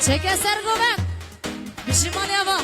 Çek eser göbek. Pişman yapam.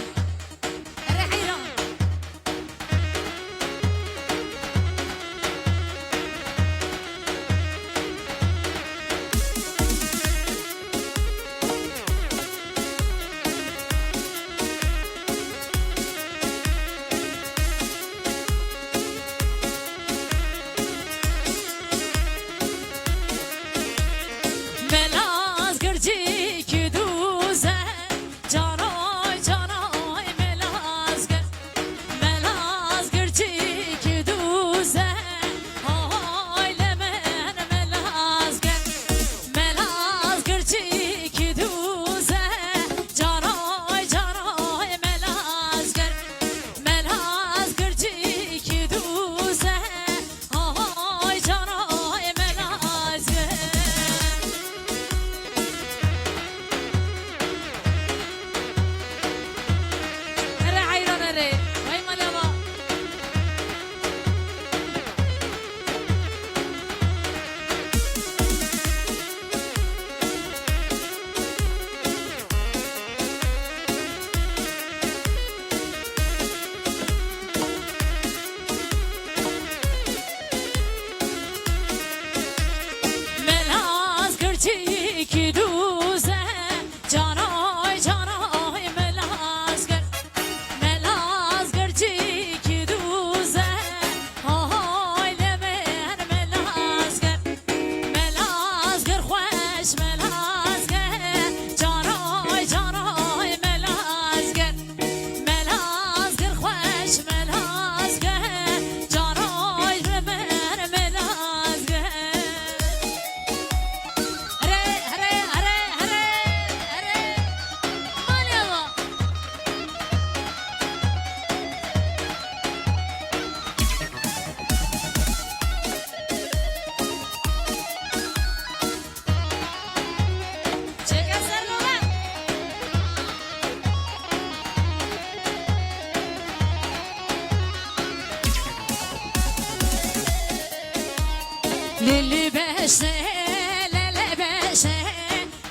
لبشه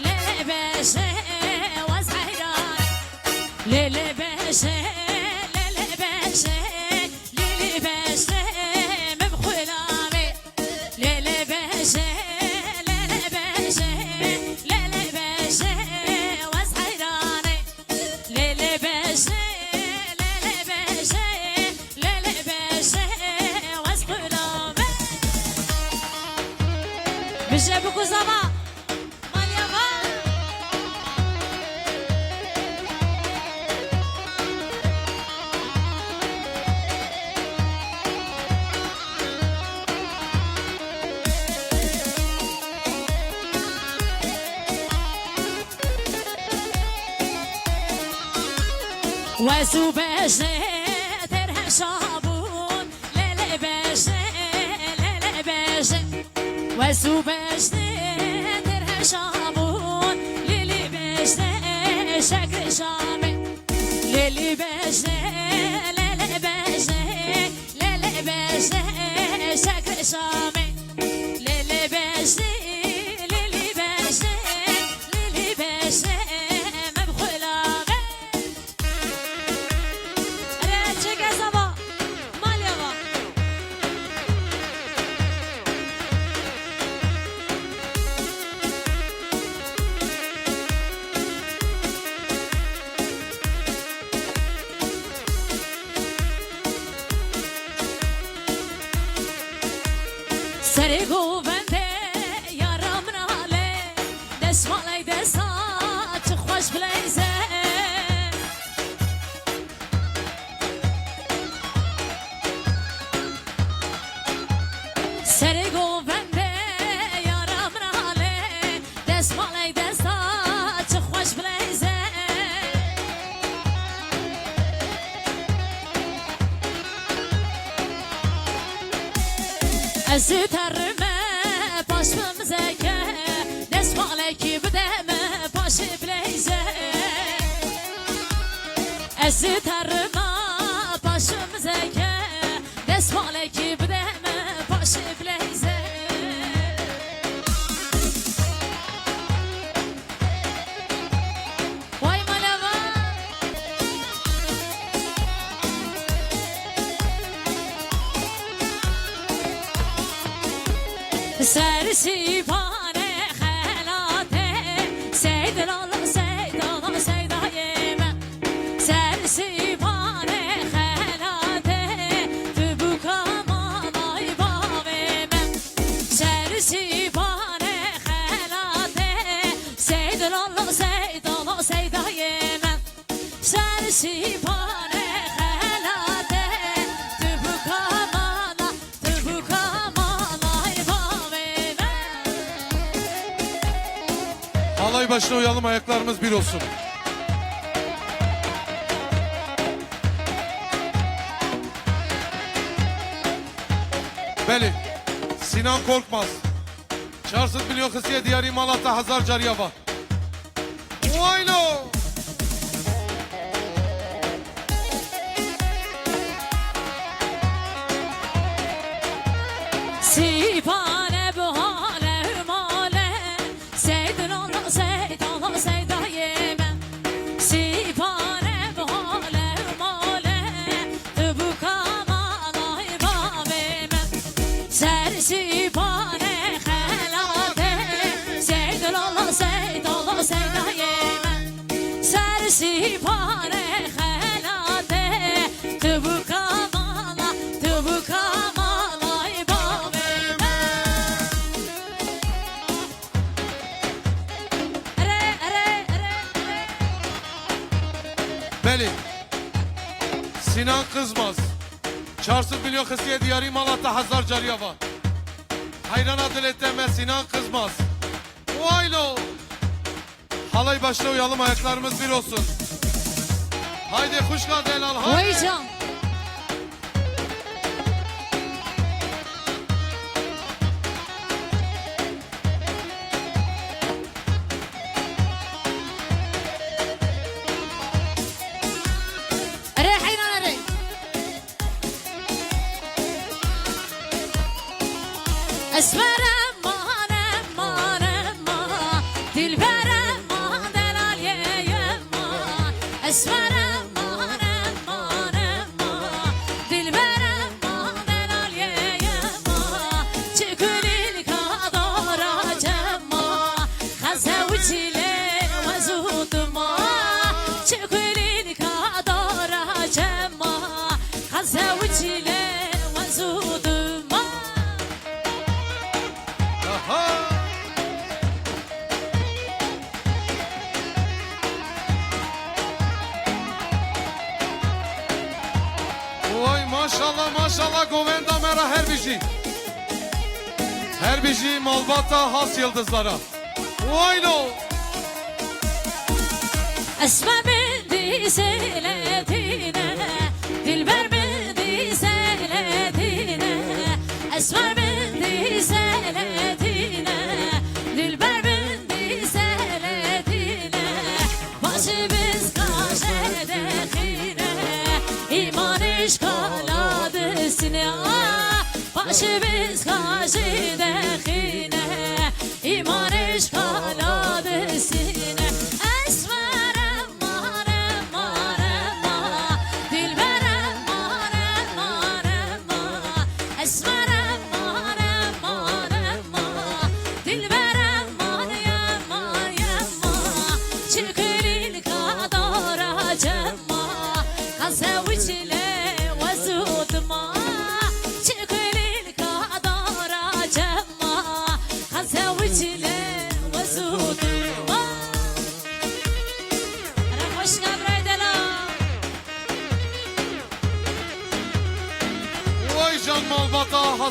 لبشه وزهران للبشه للبشه للبشه مبخلامي للبشه للبشه للبشه وزهران للبشه للبشه للبشه وزهران بجابكو زمان واسو باش درها شابون لا لا باش لا لا باش واسو باش درها شابون للي باش شكر شامي للي باش let it go. ያስታርቃል sersin. Marşla uyalım ayaklarımız bir olsun. Beli, Sinan Korkmaz, Çarsıt Milyon Kısıya Diyari Malatya Hazar Cariyaba. Uaylo! Sipah Beli Sinan Kızmaz. 4 milyon kesiye diyarı Malatya Hazar Cariyava Hayran Adalet'ten Sinan Kızmaz. Vaylo Halay başta uyalım ayaklarımız bir olsun. Haydi kuş kadelal haydi. Vay Esmeralda. beşi. Her beşi Malbata has yıldızlara. Vayno! Esma bildi seyletine, Dilber bildi seyletine, Esma bildi seyletine, Dilber bildi seyletine, Başı biz kaş edekine, İman işkaladı sinyal. باش بس خاشی دخینه ایمانش کالا بسی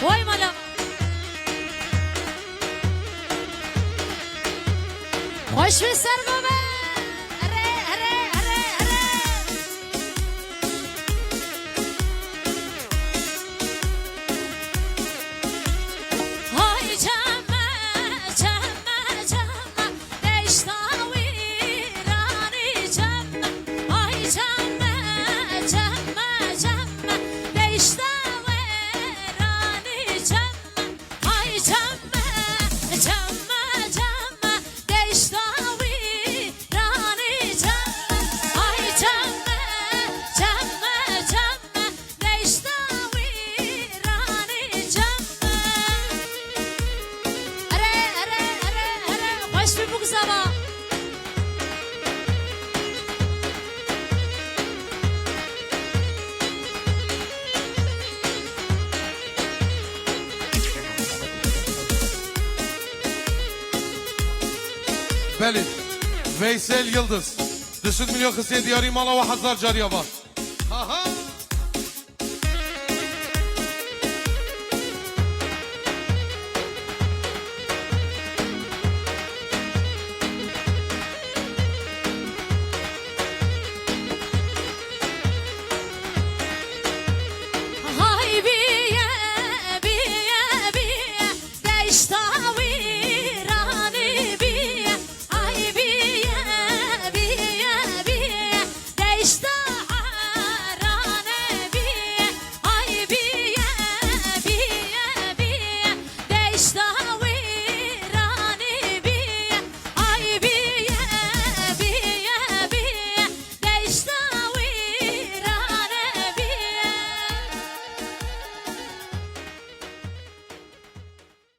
Vay malam. Christmas and my Belit, Veysel Yıldız. Düşün milyon kısıya diyarı imana ve hazlar cariye var.